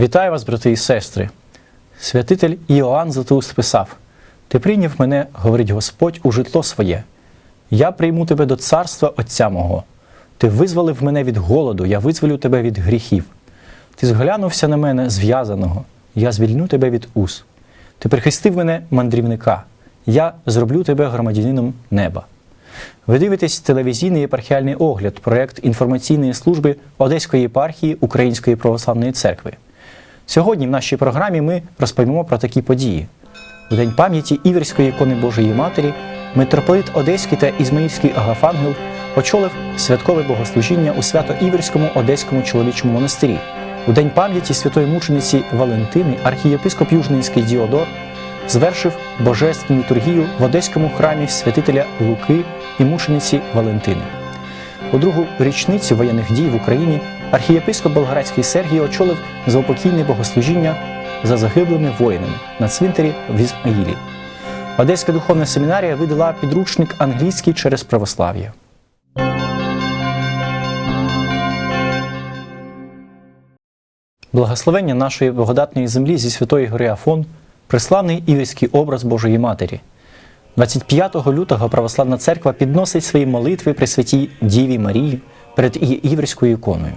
Вітаю вас, брати і сестри. Святитель Іоанн Златоуст писав: Ти прийняв мене, говорить Господь, у житло своє. Я прийму тебе до царства Отця мого. Ти визволив мене від голоду, я визволю тебе від гріхів. Ти зглянувся на мене зв'язаного, я звільню тебе від уз. Ти прихистив мене мандрівника, я зроблю тебе громадянином неба. Ви дивитесь телевізійний єпархіальний огляд, проєкт інформаційної служби Одеської єпархії Української православної церкви. Сьогодні в нашій програмі ми розповімо про такі події. У День пам'яті Іверської ікони Божої Матері митрополит Одеський та Ізмаїльський Агафангел очолив святкове богослужіння у свято-Іверському Одеському чоловічому монастирі. У День пам'яті святої мучениці Валентини архієпископ Южненський Діодор звершив божественну літургію в Одеському храмі святителя Луки і мучениці Валентини. У другу річницю воєнних дій в Україні архієпископ Болградський Сергій очолив заупокійне богослужіння за загиблими воїнами на цвинтарі в Ізмаїлі. Одеська духовна семінарія видала підручник англійський через православ'я. Благословення нашої благодатної землі зі Святої Гори Афон, приславний іврський образ Божої Матері. 25 лютого Православна Церква підносить свої молитви при святій Діві Марії перед її іврською іконою.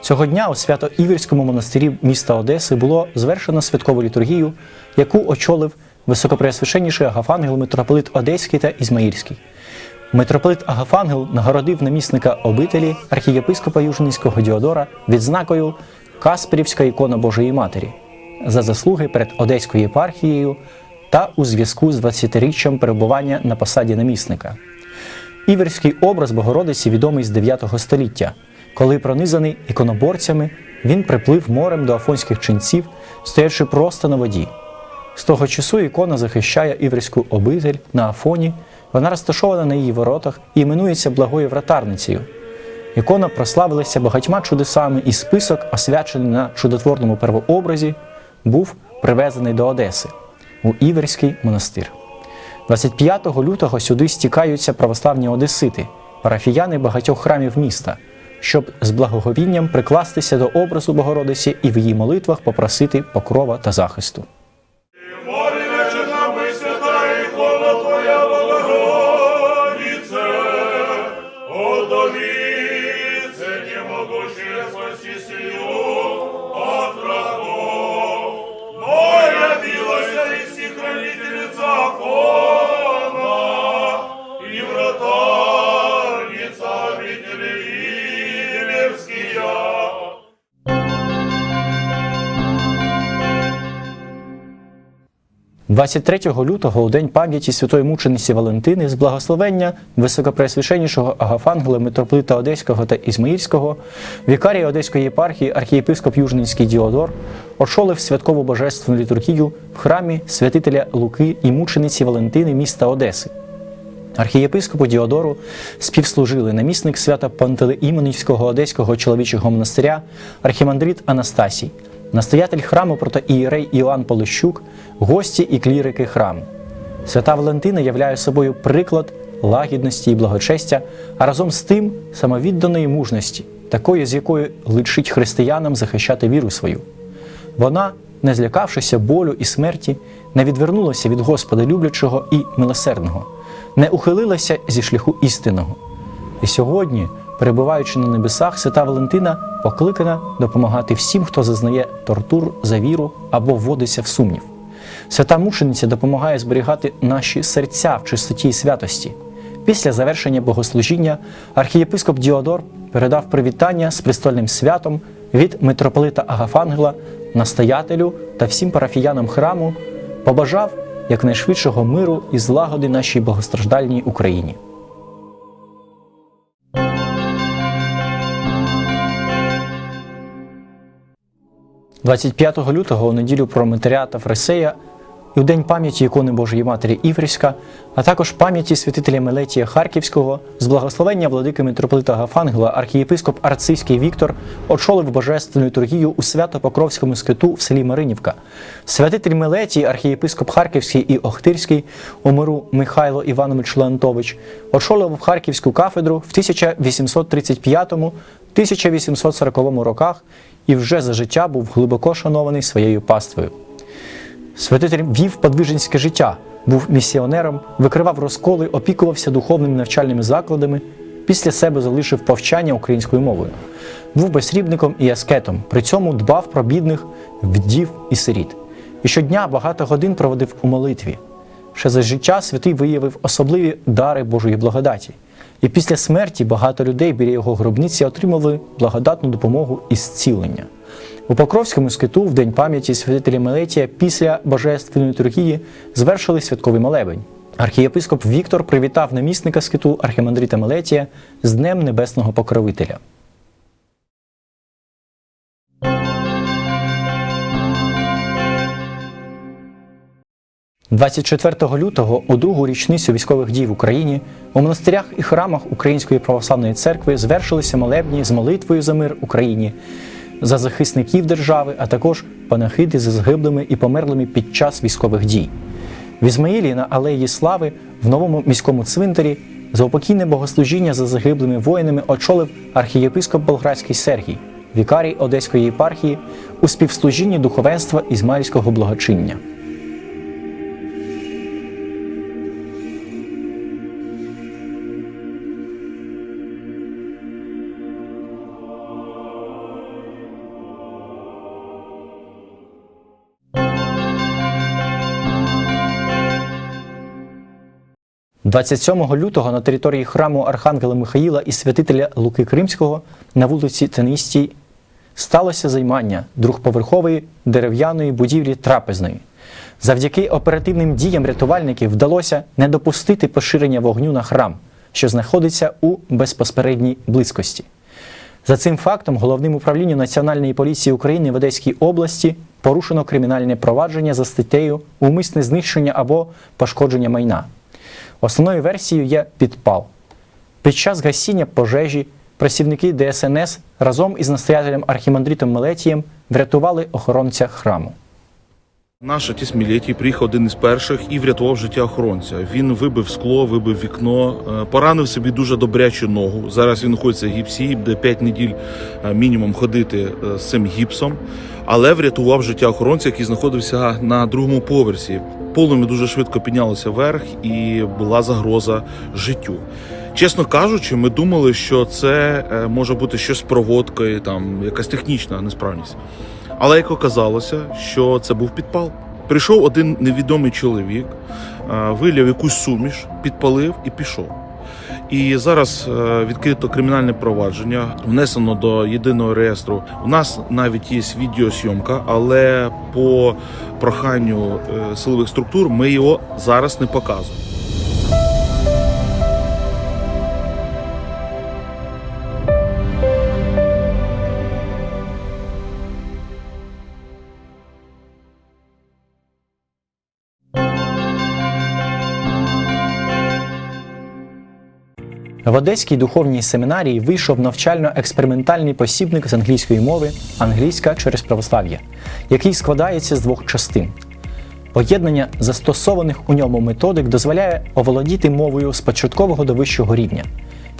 Цього дня у свято-Іврському монастирі міста Одеси було звершено святкову літургію, яку очолив високопреосвященніший Агафангел митрополит Одеський та Ізмаїльський. Митрополит Агафангел нагородив намісника обителі архієпископа Южненського Діодора відзнакою Касперівська ікона Божої Матері за заслуги перед Одеською єпархією та у зв'язку з 20-річчям перебування на посаді намісника. Іверський образ Богородиці відомий з 9 століття, коли пронизаний іконоборцями, він приплив морем до афонських ченців, стоячи просто на воді. З того часу ікона захищає іверську обитель на Афоні, вона розташована на її воротах і іменується благою вратарницею. Ікона прославилася багатьма чудесами, і список, освячений на чудотворному первообразі, був привезений до Одеси у Іверський монастир. 25 лютого сюди стікаються православні одесити, парафіяни багатьох храмів міста, щоб з благоговінням прикластися до образу Богородиці і в її молитвах попросити покрова та захисту. 23 лютого, у день пам'яті святої мучениці Валентини, з благословення високопреосвященнішого Агафангела митрополита Одеського та Ізмаїльського, вікарій Одеської єпархії архієпископ Южненський Діодор очолив святкову божественну літургію в храмі святителя Луки і мучениці Валентини міста Одеси. Архієпископу Діодору співслужили намісник свята Пантелеїмонівського Одеського чоловічого монастиря архімандрит Анастасій, настоятель храму протоієрей Іоанн Полищук, гості і клірики храму. Свята Валентина являє собою приклад лагідності і благочестя, а разом з тим самовідданої мужності, такої, з якою личить християнам захищати віру свою. Вона, не злякавшися болю і смерті, не відвернулася від Господа люблячого і милосердного, не ухилилася зі шляху істинного. І сьогодні, перебуваючи на небесах, свята Валентина покликана допомагати всім, хто зазнає тортур за віру або вводиться в сумнів. Свята мучениця допомагає зберігати наші серця в чистоті і святості. Після завершення богослужіння архієпископ Діодор передав привітання з престольним святом від митрополита Агафангела, настоятелю та всім парафіянам храму, побажав якнайшвидшого миру і злагоди нашій богостраждальній Україні. – 25 лютого у неділю про Митаря та Фресея і у день пам'яті ікони Божої Матері Іврівська, а також пам'яті святителя Мелетія Харківського, з благословення владики митрополита Гафангела, архієпископ Арцизький Віктор очолив божественну літургію у Свято-Покровському скиту в селі Маринівка. Святитель Мелетій, архієпископ Харківський і Охтирський у миру Михайло Іванович Леонтович очолив Харківську кафедру в 1835-1840 роках і вже за життя був глибоко шанований своєю паствою. Святитель вів подвиженське життя, був місіонером, викривав розколи, опікувався духовними навчальними закладами, після себе залишив повчання українською мовою. Був безсрібником і аскетом, при цьому дбав про бідних, вдів і сиріт. І щодня багато годин проводив у молитві. Ще за життя святий виявив особливі дари Божої благодаті. І після смерті багато людей біля його гробниці отримали благодатну допомогу і зцілення. У Покровському скиту в день пам'яті святителя Мелетія після божественної літургії звершили святковий молебень. Архієпископ Віктор привітав намісника скиту архімандрита Мелетія з Днем Небесного Покровителя. 24 лютого, у другу річницю військових дій в Україні, у монастирях і храмах Української православної церкви звершилися молебні з молитвою за мир Україні, за захисників держави, а також панахиди за загиблими і померлими під час військових дій. В Ізмаїлі на Алеї Слави в новому міському цвинтарі заупокійне богослужіння за загиблими воїнами очолив архієпископ Болградський Сергій, вікарій Одеської єпархії у співслужінні духовенства Ізмаїльського благочиння. – 27 лютого на території храму Архангела Михаїла і святителя Луки Кримського на вулиці Тенистій сталося займання двохповерхової дерев'яної будівлі трапезної. Завдяки оперативним діям рятувальників вдалося не допустити поширення вогню на храм, що знаходиться у безпосередній близькості. За цим фактом головним управлінням Національної поліції України в Одеській області порушено кримінальне провадження за статтею умисне знищення або пошкодження майна. Основною версією є підпал. Під час гасіння пожежі працівники ДСНС разом із настоятелем архімандритом Мелетієм врятували охоронця храму. Наш отець Мілетій приїхав один із перших і врятував життя охоронця. Він вибив скло, вибив вікно, е, поранив собі дуже добрячу ногу. Зараз він знаходиться в гіпсі, буде 5 неділь е, мінімум ходити е, з цим гіпсом, але врятував життя охоронця, який знаходився на другому поверсі. Полум'я дуже швидко піднялося вверх і була загроза життю. Чесно кажучи, ми думали, що це може бути щось з проводкою, там якась технічна несправність. Але як оказалося, що це був підпал. Прийшов один невідомий чоловік, е, виляв якусь суміш, підпалив і пішов. І зараз е, відкрито кримінальне провадження, внесено до єдиного реєстру. У нас навіть є відеосйомка, але по проханню е, силових структур ми його зараз не показуємо. В Одеській духовній семінарії вийшов навчально-експериментальний посібник з англійської мови Англійська через православ'я, який складається з двох частин. Поєднання застосованих у ньому методик дозволяє оволодіти мовою з початкового до вищого рівня.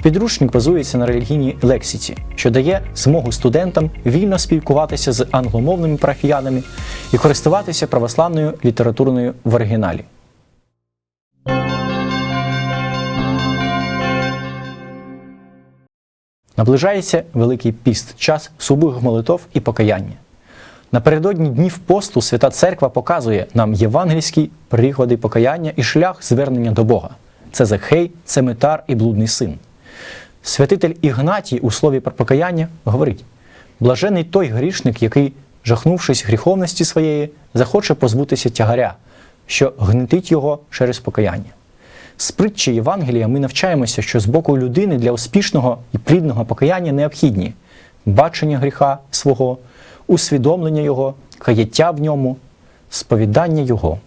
Підручник базується на релігійній лексиці, що дає змогу студентам вільно спілкуватися з англомовними парафіянами і користуватися православною літературною в оригіналі. Наближається Великий піст, час субих молитов і покаяння. Напередодні днів посту Свята Церква показує нам євангельські приклади покаяння і шлях звернення до Бога. Це Захей, це Метар і блудний син. Святитель Ігнатій у слові про покаяння говорить: блажений той грішник, який, жахнувшись гріховності своєї, захоче позбутися тягаря, що гнетить його через покаяння. З притчі Євангелія ми навчаємося, що з боку людини для успішного і плідного покаяння необхідні бачення гріха свого, усвідомлення його, каяття в ньому, сповідання його.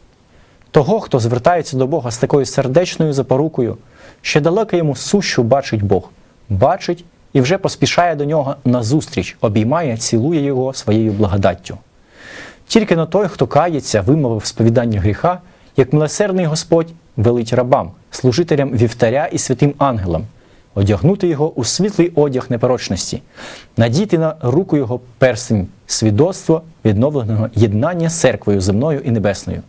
того, хто звертається до Бога з такою сердечною запорукою, ще далеко йому сущу бачить Бог, бачить і вже поспішає до нього назустріч, обіймає, цілує його своєю благодаттю. Тільки на той, хто кається, вимовив сповідання гріха, як милосердний Господь велить рабам, служителям вівтаря і святим ангелам, одягнути його у світлий одяг непорочності, надіти на руку його перстень, свідоцтво відновленого єднання з церквою земною і небесною,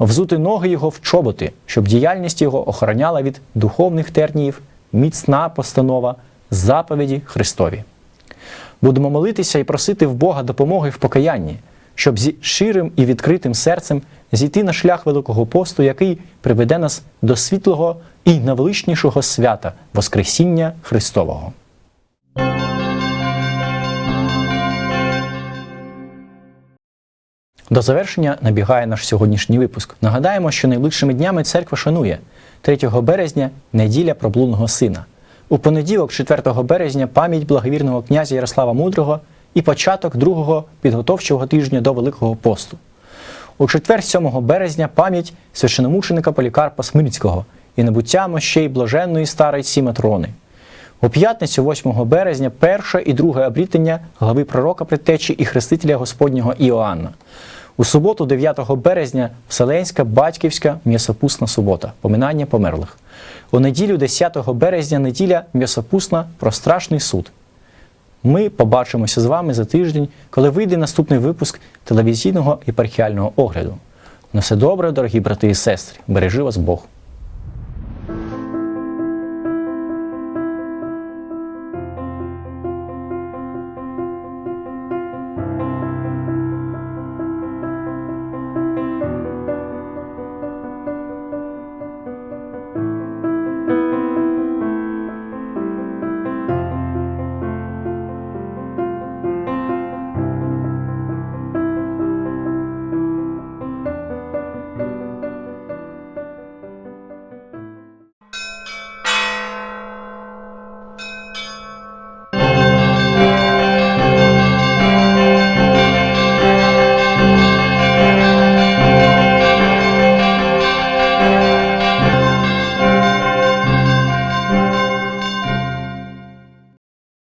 взути ноги його в чоботи, щоб діяльність його охороняла від духовних терніїв, міцна постанова, заповіді Христові. Будемо молитися і просити в Бога допомоги в покаянні, щоб зі щирим і відкритим серцем зійти на шлях Великого посту, який приведе нас до світлого і найвеличнішого свята Воскресіння Христового. До завершення набігає наш сьогоднішній випуск. Нагадаємо, що найближчими днями церква шанує 3 березня неділя проблудного сина. У понеділок, 4 березня, пам'ять благовірного князя Ярослава Мудрого і початок другого підготовчого тижня до Великого посту. У четвер, 7 березня, пам'ять священомученика Полікарпа Смирського і набуття мощей блаженної стариці Матрони. У п'ятницю, 8 березня, перше і друге обрітення глави пророка предтечі і хрестителя Господнього Іоанна. У суботу, 9 березня, Вселенська батьківська м'ясопусна субота, поминання померлих. У неділю, 10 березня, неділя м'ясопусна про страшний суд. Ми побачимося з вами за тиждень, коли вийде наступний випуск телевізійного єпархіального огляду. На все добре, дорогі брати і сестри, бережи вас Бог.